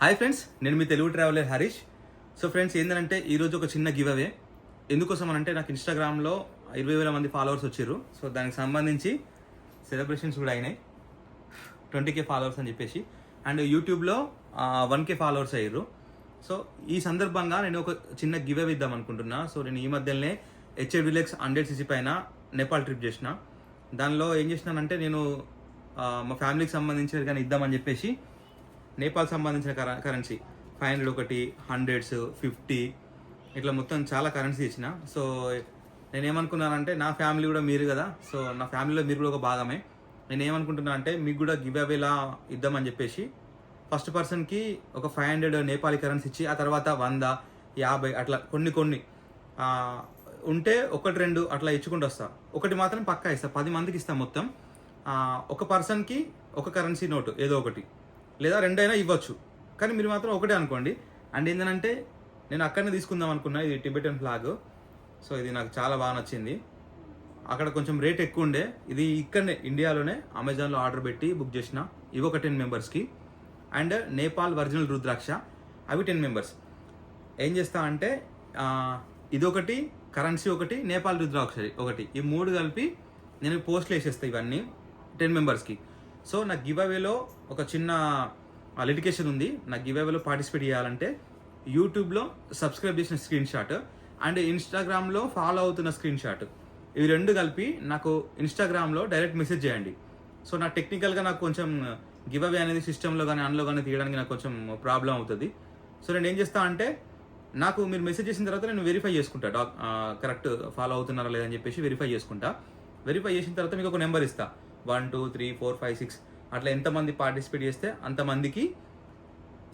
Hi friends నేను మీ Telugu traveller Harish. So friends ఏంటంటే ఈరోజు ఒక చిన్న గివ్ అవే ఎందుకోసం అని అంటే నాకు ఇన్స్టాగ్రామ్లో ఇరవై వేల మంది ఫాలోవర్స్ వచ్చారు. సో దానికి సంబంధించి సెలబ్రేషన్స్ కూడా అయినాయి. ట్వంటీ కే ఫాలోవర్స్ అని చెప్పేసి. అండ్ యూట్యూబ్లో వన్ కే ఫాలోవర్స్ అయ్యారు. సో ఈ సందర్భంగా నేను ఒక చిన్న గివ్ అవే ఇద్దాం అనుకుంటున్నా. సో నేను ఈ మధ్యలోనే హెచ్ఏ విలెక్స్ హండ్రెడ్ సిసి పైన నేపాల్ ట్రిప్ చేసిన. దానిలో ఏం చేసినానంటే నేను మా ఫ్యామిలీకి సంబంధించినది కానీ ఇద్దామని చెప్పేసి నేపాల్ సంబంధించిన కరెన్సీ ఫైవ్ హండ్రెడ్ ఒకటి హండ్రెడ్స్ ఫిఫ్టీ ఇట్లా మొత్తం చాలా కరెన్సీ ఇచ్చిన. సో నేను ఏమనుకున్నానంటే నా ఫ్యామిలీ కూడా మీరు కదా. సో నా ఫ్యామిలీలో మీరు కూడా ఒక భాగమే. నేనేమనుకుంటున్నా అంటే మీకు కూడా గివ్ అవేలా ఇద్దామని చెప్పేసి ఫస్ట్ పర్సన్కి ఒక ఫైవ్ హండ్రెడ్ నేపాలీ కరెన్సీ ఇచ్చి ఆ తర్వాత వంద యాభై అట్లా కొన్ని కొన్ని. ఉంటే ఒకటి రెండు అట్లా ఇచ్చుకుంటూ వస్తా. ఒకటి మాత్రం పక్కా ఇస్తా. పది మందికి ఇస్తా మొత్తం. ఒక పర్సన్కి ఒక కరెన్సీ నోటు ఏదో ఒకటి. లేదా రెండైనా ఇవ్వచ్చు. కానీ మీరు మాత్రం ఒకటే అనుకోండి. అండ్ ఏంటంటే నేను అక్కడనే తీసుకుందాం అనుకున్నా. ఇది టిబెటన్ ఫ్లాగ్. సో ఇది నాకు చాలా బాగా నచ్చింది. అక్కడ కొంచెం రేట్ ఎక్కువ ఉండే ఇది ఇక్కడనే ఇండియాలోనే అమెజాన్లో ఆర్డర్ పెట్టి బుక్ చేసిన. ఇవి ఒక టెన్ మెంబర్స్కి. And Nepal original rudraksha. అవి టెన్ మెంబర్స్. ఏం చేస్తా అంటే ఇదొకటి కరెన్సీ ఒకటి నేపాల్ రుద్రాక్ష ఒకటి. ఈ మూడు కలిపి నేను పోస్ట్లు వేసేస్తాను ఇవన్నీ. టెన్ మెంబర్స్కి. సో నా గివ్ అవేలో ఒక చిన్న లిటికేషన్ ఉంది. నా గివ్ అవేలో పార్టిసిపేట్ చేయాలంటే యూట్యూబ్లో సబ్స్క్రైబ్ చేసిన స్క్రీన్ షాట్ అండ్ ఇన్స్టాగ్రామ్లో ఫాలో అవుతున్న స్క్రీన్ షాట్ ఇవి రెండు కలిపి నాకు ఇన్స్టాగ్రామ్లో డైరెక్ట్ మెసేజ్ చేయండి. సో నా టెక్నికల్గా నాకు కొంచెం గివ్ అవే అనేది సిస్టంలో కానీ అన్లో కానీ తీయడానికి నాకు కొంచెం ప్రాబ్లం అవుతుంది. సో నేను ఏం చేస్తా అంటే నాకు మీరు మెసేజ్ చేసిన తర్వాత నేను వెరిఫై చేసుకుంటా. డాక్ కరెక్ట్ ఫాలో అవుతున్నారా లేదని చెప్పేసి వెరిఫై చేసుకుంటా. వెరిఫై చేసిన తర్వాత మీకు ఒక నెంబర్ ఇస్తా. One two three four five six. అట్లా ఎంతమంది పార్టిసిపేట్ చేస్తే అంతమందికి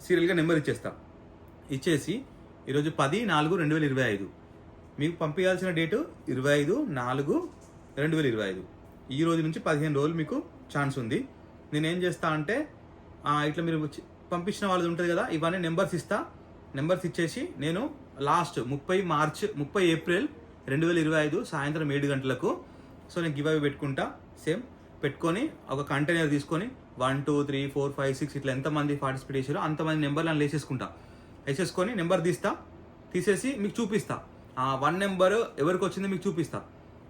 సీరియల్గా నెంబర్ ఇచ్చేస్తా. ఇచ్చేసి ఈరోజు పది నాలుగు రెండు వేల ఇరవై ఐదు. మీకు పంపించాల్సిన డేటు ఇరవై ఐదు నాలుగు రెండు వేల ఇరవై ఐదు. ఈ రోజు నుంచి పదిహేను రోజులు మీకు ఛాన్స్ ఉంది. నేను ఏం చేస్తా అంటే ఇట్లా మీరు పంపించిన వాళ్ళది ఉంటుంది కదా ఇవన్నీ నెంబర్స్ ఇస్తా. నెంబర్స్ ఇచ్చేసి నేను లాస్ట్ ముప్పై మార్చ్ ముప్పై ఏప్రిల్ రెండు వేల ఇరవై ఐదు సాయంత్రం ఏడు గంటలకు. సో నేను గివ్ అవే పెట్టుకుంటా. సేమ్. పెట్టుకొని ఒక కంటైనర్ తీసుకొని one two three four five six ఇట్లా ఎంతమంది పార్టిసిపేట్ చేసారో అంతమంది నెంబర్లు అని వేసేసుకుంటా. వేసేసుకొని నెంబర్ తీస్తా. తీసేసి మీకు చూపిస్తా. ఆ వన్ నెంబర్ ఎవరికి వచ్చిందో మీకు చూపిస్తా.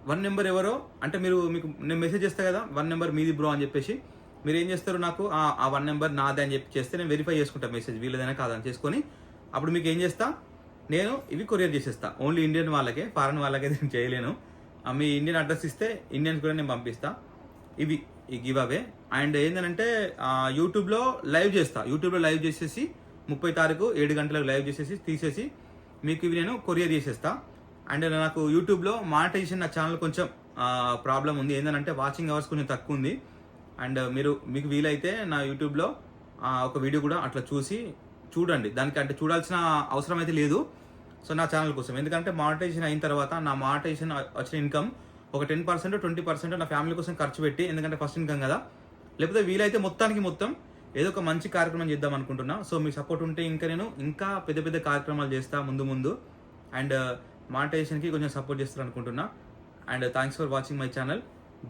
వన్ నెంబర్ ఎవరో అంటే మీరు మీకు నేను మెసేజ్ చేస్తా కదా వన్ నెంబర్ మీది బ్రో అని చెప్పేసి మీరు ఏం చేస్తారు నాకు? ఆ- వన్ నెంబర్ నాదే అని చెప్పి చేస్తే నేను వెరిఫై చేసుకుంటా మెసేజ్ వీళ్ళదైనా కాదని చేసుకొని అప్పుడు మీకు ఏం చేస్తా? నేను ఇవి కొరియర్ చేసేస్తా. ఓన్లీ ఇండియన్ వాళ్ళకే ఫారెన్ వాళ్ళకే నేను చేయలేను. మీ ఇండియన్ అడ్రస్ ఇస్తే ఇండియన్స్ కూడా నేను పంపిస్తా. ఇవి ఈ గివ్ అవే. అండ్ ఏంటంటే యూట్యూబ్లో లైవ్ చేస్తా. యూట్యూబ్లో లైవ్ చేసేసి ముప్పై తారీఖు ఏడు గంటలకు లైవ్ చేసేసి తీసేసి మీకు ఇవి నేను కొరియర్ చేసేస్తా. అండ్ నాకు యూట్యూబ్లో మానిటైజేషన్ నా ఛానల్ కొంచెం ప్రాబ్లం ఉంది. ఏంటంటే వాచింగ్ అవర్స్ కొంచెం తక్కువ ఉంది. అండ్ మీరు మీకు వీలైతే నా యూట్యూబ్లో ఒక వీడియో కూడా అట్లా చూసి చూడండి. దానికి అంటే చూడాల్సిన అవసరం అయితే లేదు. సో నా ఛానల్ కోసం. ఎందుకంటే మానిటైజేషన్ అయిన తర్వాత నా మానిటైజేషన్ వచ్చిన ఇన్కమ్ ఒక టెన్ పర్సెంట్ ట్వంటీ పర్సెంట్ నా ఫ్యామిలీ కోసం ఖర్చు పెట్టి ఎందుకంటే ఫస్ట్ ఇన్కమ్ కదా. లేకపోతే వీలైతే మొత్తానికి మొత్తం ఏదో ఒక మంచి కార్యక్రమం చేద్దాం అనుకుంటున్నా. సో మీ సపోర్ట్ ఉంటే ఇంకా నేను ఇంకా పెద్ద పెద్ద కార్యక్రమాలు చేస్తా ముందు ముందు. అండ్ మానిటైజేషన్కి uh, కొంచెం సపోర్ట్ చేస్తారు అనుకుంటున్నా. And thanks for watching my channel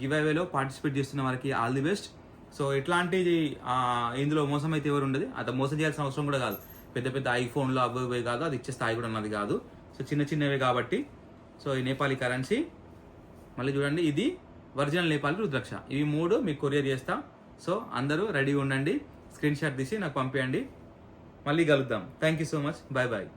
give అవేలో పార్టిసిపేట్ చేస్తున్న వారికి ఆల్ ది బెస్ట్ సో ఎట్లాంటిది ఇందులో మోసం అయితే ఎవరు ఉండదు. అది మోసం చేయాల్సిన అవసరం కూడా కాదు. పెద్ద పెద్ద ఐఫోన్లో అవి కాదు. అది ఇచ్చే స్థాయి కూడా ఉన్నది కాదు. సో చిన్న చిన్నవే కాబట్టి. సో ఈ నేపాలీ కరెన్సీ మళ్ళీ చూడండి ఇది ఒరిజినల్ నేపాల్ రుద్రాక్ష. ఇవి మూడు మీకు కొరియర్ చేస్తా. సో అందరూ రెడీగా ఉండండి. స్క్రీన్ షాట్ తీసి నాకు పంపించండి మళ్ళీ కలుద్దాం. Thank you so much bye bye